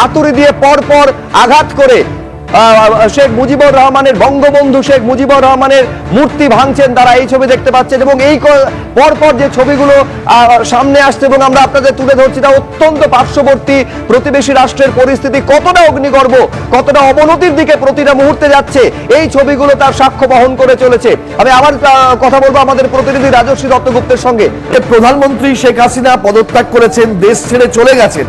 হাতুড়ি দিয়ে পর পর আঘাত করে শেখ মুজিবুর রহমানের, বঙ্গবন্ধু শেখ মুজিবুর রহমানের মূর্তি ভাঙছেন তারা এই ছবি দেখতে পাচ্ছেন এবং এই পরপর যে ছবিগুলো সামনে আসছে এবং আমরা আপনাদের তুলে ধরছি তা অত্যন্ত পার্শ্ববর্তী প্রতিবেশী রাষ্ট্রের পরিস্থিতি, কতটা অগ্নিগর্ভ, কতটা অবনতির দিকে প্রতিটা মুহূর্তে যাচ্ছে, এই ছবিগুলো তার সাক্ষ্য বহন করে চলেছে। আমি আবার কথা বলব আমাদের প্রতিনিধি রাজস্বী দত্তগুপ্তের সঙ্গে। প্রধানমন্ত্রী শেখ হাসিনা পদত্যাগ করেছেন, দেশ ছেড়ে চলে গেছেন।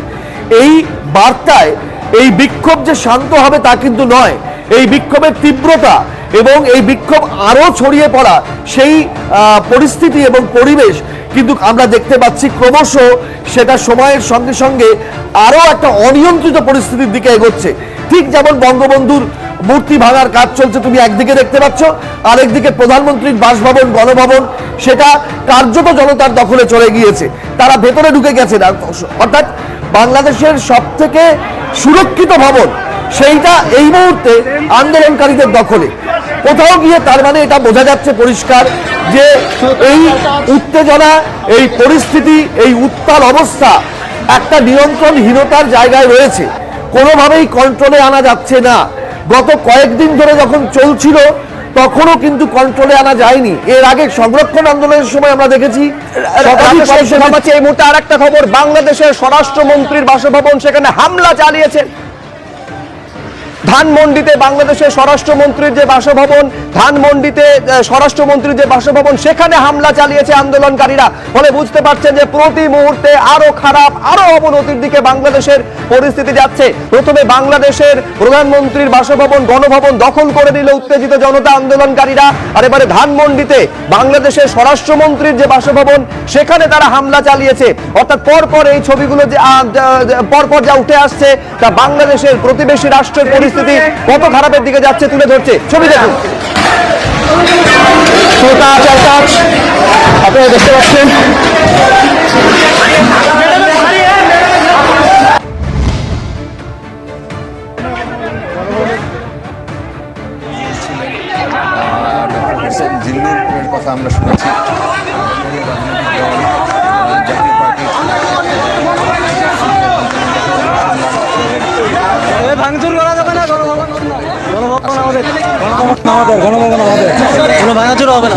এই বার্তায়, এই বিক্ষোভ যে শান্ত হবে তা কিন্তু নয়। এই বিক্ষোভের তীব্রতা এবং এই বিক্ষোভ আরও ছড়িয়ে পড়া সেই পরিস্থিতি এবং পরিবেশ কিন্তু আমরা দেখতে পাচ্ছি ক্রমশ সেটা সময়ের সঙ্গে সঙ্গে আরও একটা অনিয়ন্ত্রিত পরিস্থিতির দিকে এগোচ্ছে। ঠিক যেমন বঙ্গবন্ধুর মূর্তি ভাঙার কাজ চলছে, তুমি একদিকে দেখতে পাচ্ছ, আরেকদিকে প্রধানমন্ত্রীর বাসভবন, গণভবন, সেটা কার্যত জনতার দখলে চলে গিয়েছে। তারা ভেতরে ঢুকে গেছে না। অর্থাৎ বাংলাদেশের সব থেকে সুরক্ষিত ভবন, সেইটা এই মুহূর্তে আন্দোলনকারীদের দখলে। কোথাও গিয়ে তার মানে এটা বোঝা যাচ্ছে পরিষ্কার যে এই উত্তেজনা, এই পরিস্থিতি, এই উত্তাল অবস্থা একটা নিয়ন্ত্রণহীনতার জায়গায় রয়েছে। কোনোভাবেই কন্ট্রোলে আনা যাচ্ছে না। গত কয়েকদিন ধরে যখন চলছিল তখনও কিন্তু কন্ট্রোলে আনা যায়নি। এর আগে সংরক্ষণ আন্দোলনের সময় আমরা দেখেছি এই মুহূর্তে আর একটা খবর বাংলাদেশের স্বরাষ্ট্রমন্ত্রীর বাসভবন সেখানে হামলা চালিয়েছে। ধানমন্ডিতে বাংলাদেশের স্বরাষ্ট্রমন্ত্রীর যে বাসভবন, ধানমন্ডিতে স্বরাষ্ট্রমন্ত্রীর যে বাসভবন, সেখানে হামলা চালিয়েছে আন্দোলনকারীরা। ফলে বুঝতে পারছেন যে প্রতি মুহূর্তে আরও খারাপ, আরও অবনতির দিকে বাংলাদেশের পরিস্থিতি যাচ্ছে। প্রথমে বাংলাদেশের প্রধানমন্ত্রীর বাসভবন, গণভবন দখল করে নিল উত্তেজিত জনতা আন্দোলনকারীরা। আর এবারে ধানমন্ডিতে বাংলাদেশের স্বরাষ্ট্রমন্ত্রীর যে বাসভবন, সেখানে তারা হামলা চালিয়েছে। অর্থাৎ পরপর এই ছবিগুলো যা- পরপর যা উঠে আসছে, তা বাংলাদেশের প্রতিবেশী রাষ্ট্রের পরিস্থিতি কত খারাপের দিকে যাচ্ছে তুলে ধরছে। ছবি দেখুন। আপনারা দেখতে পাচ্ছেন। কথা আমরা শুনেছি। আমাদের গণভবন হবে কোনো ভাঙাচুরো হবে না।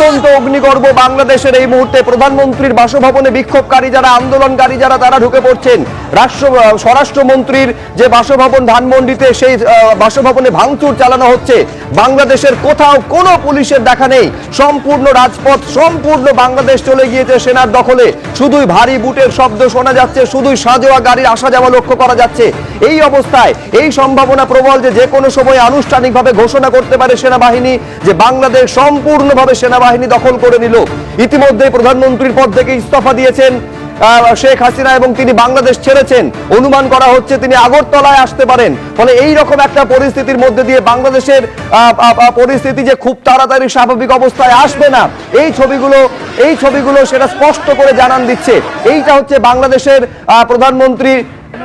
অত্যন্ত অগ্নিগর্ভ বাংলাদেশের এই মুহূর্তে প্রধানমন্ত্রীর বাসভবনে বিক্ষোভকারী যারা, আন্দোলনকারী যারা, তারা ঢুকে পড়ছেন। রাষ্ট্র স্বরাষ্ট্রমন্ত্রীর যে বাসভবন ধানমন্ডিতে, সেই বাসভবনে ভাঙচুর চালানো হচ্ছে। বাংলাদেশের কোথাও কোনো পুলিশের দেখা নেই। সম্পূর্ণ রাজপথ, সম্পূর্ণ বাংলাদেশ চলে গিয়েছে সেনার দখলে। শুধুই ভারী বুটের শব্দ শোনা যাচ্ছে, শুধুই সাজোয়া গাড়ির আসা যাওয়া লক্ষ্য করা যাচ্ছে। এই অবস্থায়, এই সম্ভাবনা প্রবল যে যে কোনো সময় আনুষ্ঠানিকভাবে ঘোষণা করতে পারে সেনাবাহিনী যে, বাংলাদেশ সম্পূর্ণভাবে সেনাবাহিনী দখল করে নিল। ইতিমধ্যে প্রধানমন্ত্রীর পদ থেকে ইস্তফা দিয়েছেন শেখ হাসিনা এবং তিনি বাংলাদেশ ছেড়েছেন। অনুমান করা হচ্ছে তিনি আগরতলায় আসতে পারেন। ফলে এই রকম একটা পরিস্থিতির মধ্যে দিয়ে বাংলাদেশের পরিস্থিতি যে খুব তাড়াতাড়ি স্বাভাবিক অবস্থায় আসবে না এই ছবিগুলো এই ছবিগুলো সেটা স্পষ্ট করে জানান দিচ্ছে। এইটা হচ্ছে বাংলাদেশের প্রধানমন্ত্রী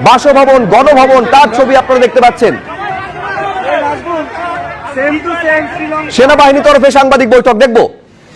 বাসভবন গণভবন তার ছবি আপনারা দেখতে পাচ্ছেন। সেনাবাহিনী তরফে সাংবাদিক বৈঠক দেখব।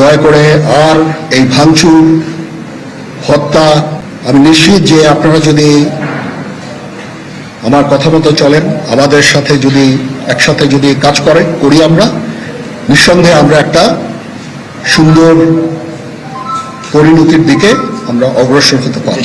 দয়া করে আর এই ভাঙচুর, হত্যা, আমি নিশ্চিত যে আপনারা যদি আমার কথা মতো চলেন, আমাদের সাথে যদি, একসাথে যদি কাজ করে, করি আমরা, নিঃসন্দেহে আমরা একটা সুন্দর পরিণতির দিকে আমরা অগ্রসর হতে পারব।